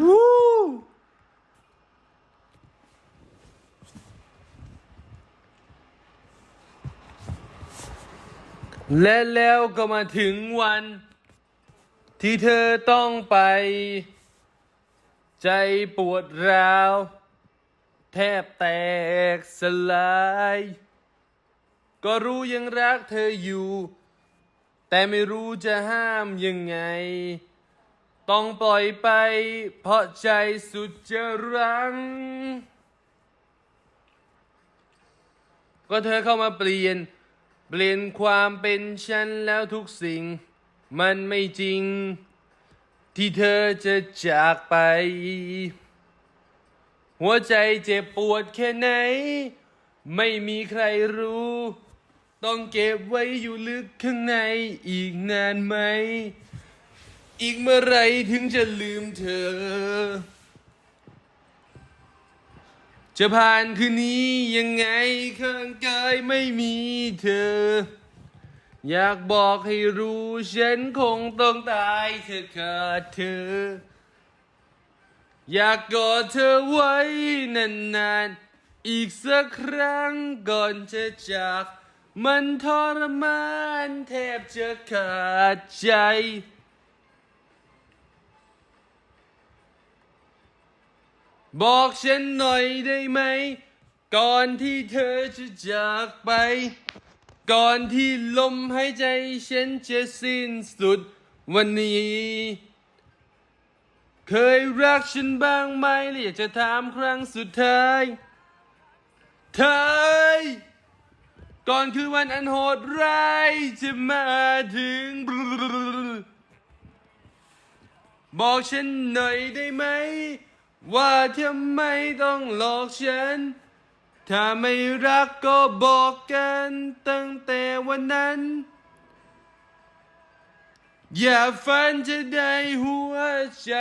วู้และแล้วก็มาถึงวัน ที่เธอต้องไป ใจปวดร้าว แทบแตกสลาย ก็รู้ยังรักเธออยู่ แต่ไม่รู้จะห้ามยังไง ต้องปล่อยไป เพราะใจสุดจะรัง ก็เธอเข้ามาเปลี่ยน เปลี่ยนความเป็นฉันแล้วทุกสิ่ง มันไม่จริง ที่เธอจะจากไป หัวใจเจ็บปวดแค่ไหน ไม่มีใครรู้ ต้องเก็บไว้อยู่ลึกข้างในอีกนานไหม อีกเมื่อไรถึงจะลืมเธอ จะผ่านคืนนี้ยังไงข้างกายไม่มีเธอ อยากบอกให้รู้ฉันคงต้องตายเธอขาดเธอ อยากกอดเธอไว้นานๆ อีกสักครั้งก่อนจะจาก มันทรมานแทบจะขาดใจ บอกฉันหน่อยได้ไหม ก่อนที่เธอจะจากไป ก่อนที่ลมหายใจฉันจะสิ้นสุดวันนี้ เคยรักฉันบ้างไหมและอยากจะถามครั้งสุดท้ายเธอก่อนคือวันอันโหดร้ายจะมาถึง บอกฉันหน่อยได้ไหม ว่าทำไมต้องหลอกฉัน ถ้าไม่รักก็บอกกันตั้งแต่วันนั้น อย่าฝันจะได้หัวใจ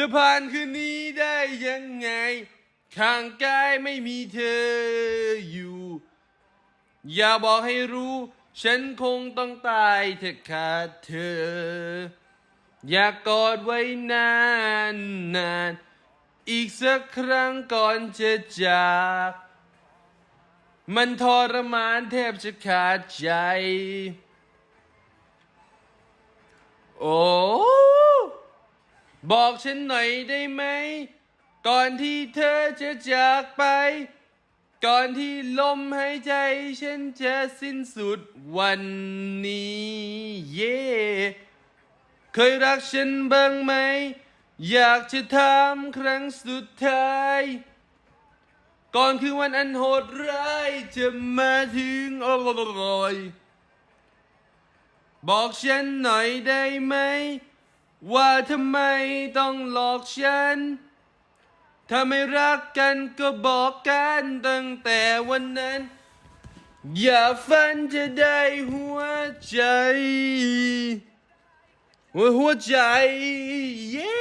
จะผ่านคืนนี้ได้ยังไง ข้างกายไม่มีเธออยู่ อย่าบอกให้รู้ ฉันคงต้องตายถ้าขาดเธอ อยากกอดไว้นานนานอีกสักครั้งก่อนจะจาก มันทรมานแทบจะขาดใจ โอ้ บอกฉันหน่อยได้ไหม ก่อนที่เธอจะจากไป ก่อนที่ลมหายใจ ฉันจะสิ้นสุดวันนี้ เย่เคยรักฉันบ้างไหม อยากจะถามครั้งสุดท้าย ก่อนคือวันอันโหดร้ายจะมาถึงโอ้ยบอกฉันหน่อยได้ไหม ว่าทำไมต้องหลอกฉัน ถ้าไม่รักกันก็บอกกันตั้งแต่วันนั้น อย่าฝันจะได้หัวใจ หัวใจ yeah!